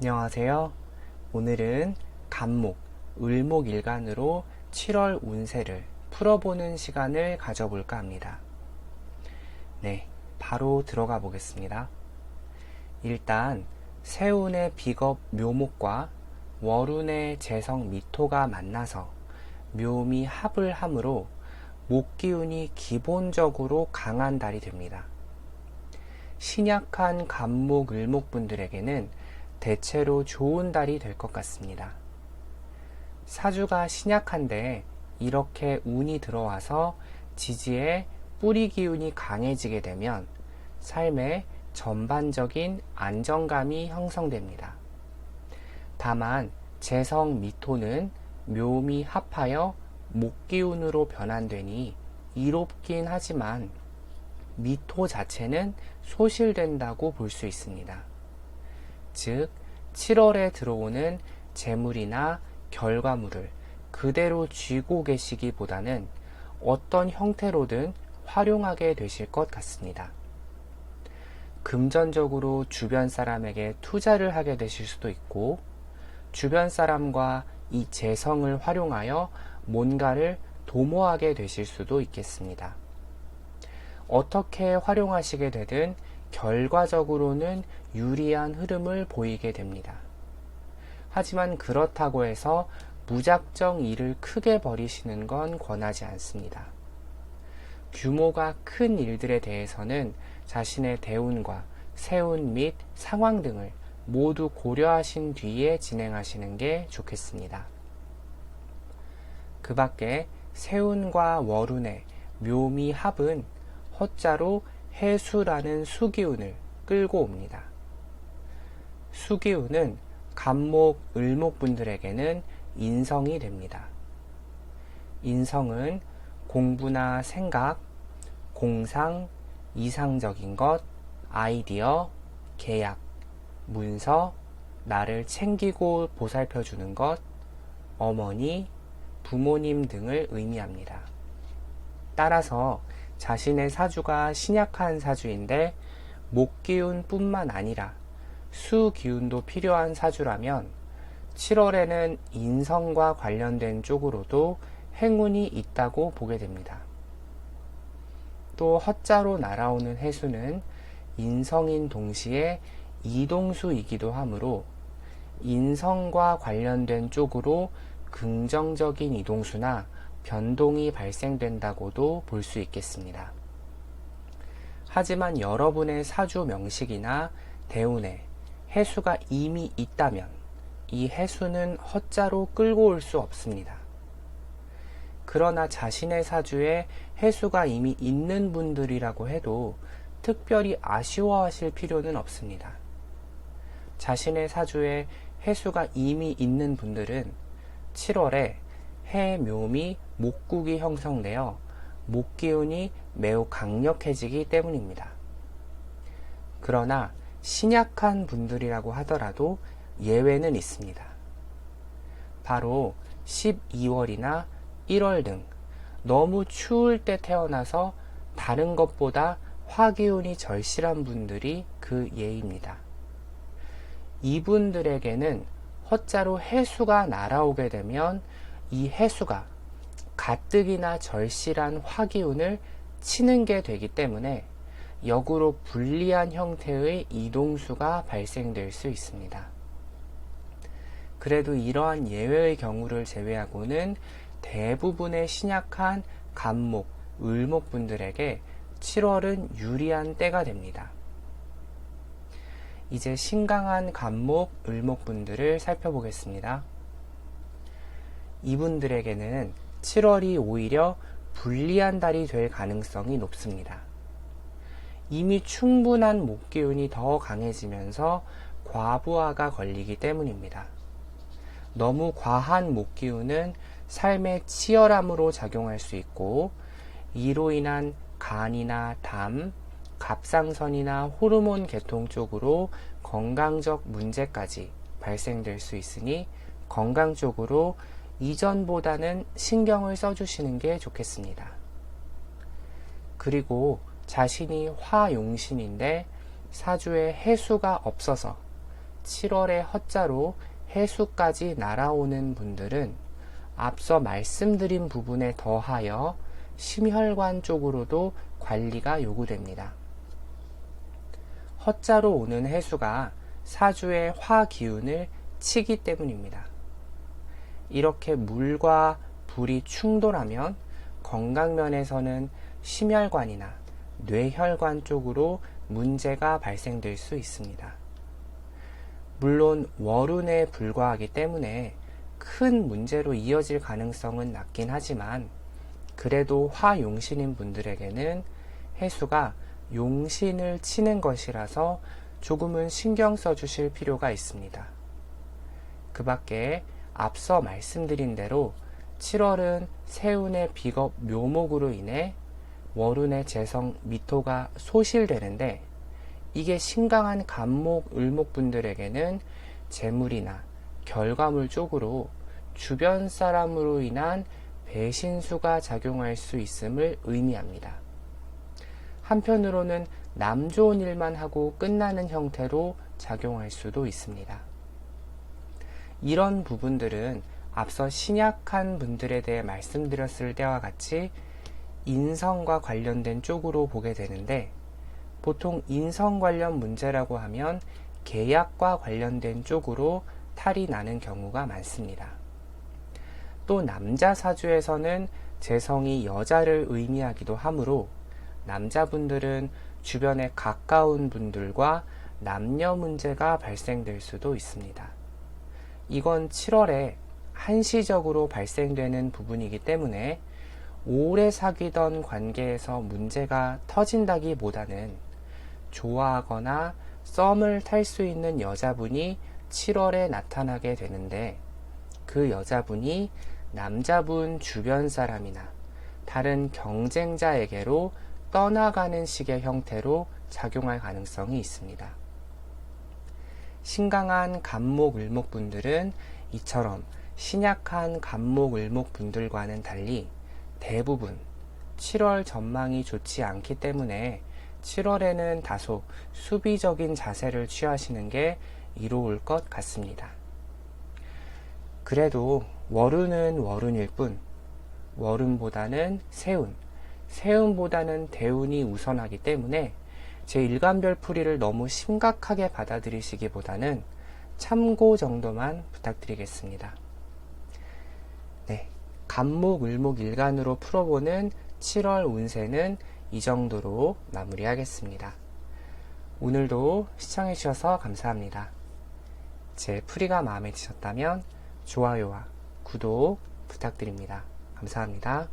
안녕하세요. 오늘은 간목, 을목 일간으로 7월 운세를 풀어보는 시간을 가져볼까 합니다. 네, 바로 들어가 보겠습니다. 일단 세운의 비겁 묘목과 월운의 재성 미토가 만나서 묘미 합을 함으로 목 기운이 기본적으로 강한 달이 됩니다. 신약한 간목, 을목 분들에게는 대체로 좋은 달이 될 것 같습니다. 사주가 신약한데 이렇게 운이 들어와서 지지에 뿌리 기운이 강해지게 되면 삶에 전반적인 안정감이 형성됩니다. 다만 재성 미토는 묘미 합하여 목기운으로 변환되니 이롭긴 하지만 미토 자체는 소실된다고 볼 수 있습니다. 즉, 7월에 들어오는 재물이나 결과물을 그대로 쥐고 계시기보다는 어떤 형태로든 활용하게 되실 것 같습니다. 금전적으로 주변 사람에게 투자를 하게 되실 수도 있고, 주변 사람과 이 재성을 활용하여 뭔가를 도모하게 되실 수도 있겠습니다. 어떻게 활용하시게 되든 결과적으로는 유리한 흐름을 보이게 됩니다. 하지만 그렇다고 해서 무작정 일을 크게 벌이시는 건 권하지 않습니다. 규모가 큰 일들에 대해서는 자신의 대운과 세운 및 상황 등을 모두 고려하신 뒤에 진행하시는 게 좋겠습니다. 그 밖에 세운과 월운의 묘미 합은 허자로 해수라는 수기운을 끌고 옵니다. 수기운은 간목, 을목 분들에게는 인성이 됩니다. 인성은 공부나 생각, 공상, 이상적인 것, 아이디어, 계약, 문서, 나를 챙기고 보살펴 주는 것, 어머니, 부모님 등을 의미합니다. 따라서 자신의 사주가 신약한 사주인데 목기운 뿐만 아니라 수기운도 필요한 사주라면 7월에는 인성과 관련된 쪽으로도 행운이 있다고 보게 됩니다. 또 헛자로 날아오는 해수는 인성인 동시에 이동수이기도 하므로 인성과 관련된 쪽으로 긍정적인 이동수나 변동이 발생된다고도 볼 수 있겠습니다. 하지만 여러분의 사주 명식이나 대운에 해수가 이미 있다면 이 해수는 헛자로 끌고 올 수 없습니다. 그러나 자신의 사주에 해수가 이미 있는 분들이라고 해도 특별히 아쉬워하실 필요는 없습니다. 자신의 사주에 해수가 이미 있는 분들은 7월에 해묘미 목국이 형성되어 목기운이 매우 강력해지기 때문입니다. 그러나 신약한 분들이라고 하더라도 예외는 있습니다. 바로 12월이나 1월 등 너무 추울 때 태어나서 다른 것보다 화기운이 절실한 분들이 그 예입니다. 이분들에게는 헛자로 해수가 날아오게 되면 이 해수가 가뜩이나 절실한 화기운을 치는 게 되기 때문에 역으로 불리한 형태의 이동수가 발생될 수 있습니다. 그래도 이러한 예외의 경우를 제외하고는 대부분의 신약한 간목, 을목 분들에게 7월은 유리한 때가 됩니다. 이제 신강한 간목, 을목 분들을 살펴보겠습니다. 이분들에게는 7월이 오히려 불리한 달이 될 가능성이 높습니다. 이미 충분한 목기운이 더 강해지면서 과부하가 걸리기 때문입니다. 너무 과한 목기운은 삶의 치열함으로 작용할 수 있고 이로 인한 간이나 담, 갑상선이나 호르몬 계통 쪽으로 건강적 문제까지 발생될 수 있으니 건강 쪽으로 이전보다는 신경을 써주시는 게 좋겠습니다. 그리고 자신이 화용신인데 사주에 해수가 없어서 7월에 허자로 해수까지 날아오는 분들은 앞서 말씀드린 부분에 더하여 심혈관 쪽으로도 관리가 요구됩니다. 허자로 오는 해수가 사주의 화 기운을 치기 때문입니다. 이렇게 물과 불이 충돌하면 건강면에서는 심혈관이나 뇌혈관 쪽으로 문제가 발생될 수 있습니다. 물론 월운에 불과하기 때문에 큰 문제로 이어질 가능성은 낮긴 하지만 그래도 화용신인 분들에게는 해수가 용신을 치는 것이라서 조금은 신경 써 주실 필요가 있습니다. 그 밖에 앞서 말씀드린 대로 7월은 세운의 비겁 묘목으로 인해 월운의 재성 미토가 소실되는데 이게 신강한 간목, 을목분들에게는 재물이나 결과물 쪽으로 주변 사람으로 인한 배신수가 작용할 수 있음을 의미합니다. 한편으로는 남 좋은 일만 하고 끝나는 형태로 작용할 수도 있습니다. 이런 부분들은 앞서 신약한 분들에 대해 말씀드렸을 때와 같이 인성과 관련된 쪽으로 보게 되는데 보통 인성 관련 문제라고 하면 계약과 관련된 쪽으로 탈이 나는 경우가 많습니다. 또 남자 사주에서는 재성이 여자를 의미하기도 하므로 남자분들은 주변에 가까운 분들과 남녀 문제가 발생될 수도 있습니다. 이건 7월에 한시적으로 발생되는 부분이기 때문에 오래 사귀던 관계에서 문제가 터진다기보다는 좋아하거나 썸을 탈 수 있는 여자분이 7월에 나타나게 되는데 그 여자분이 남자분 주변 사람이나 다른 경쟁자에게로 떠나가는 식의 형태로 작용할 가능성이 있습니다. 신강한 간목 을목분들은 이처럼 신약한 간목 을목분들과는 달리 대부분 7월 전망이 좋지 않기 때문에 7월에는 다소 수비적인 자세를 취하시는 게 이로울 것 같습니다. 그래도 월운은 월운일 뿐 월운보다는 세운, 세운보다는 대운이 우선하기 때문에 제 일간별 풀이를 너무 심각하게 받아들이시기보다는 참고 정도만 부탁드리겠습니다. 네. 간목, 을목, 일간으로 풀어보는 7월 운세는 이 정도로 마무리하겠습니다. 오늘도 시청해주셔서 감사합니다. 제 풀이가 마음에 드셨다면 좋아요와 구독 부탁드립니다. 감사합니다.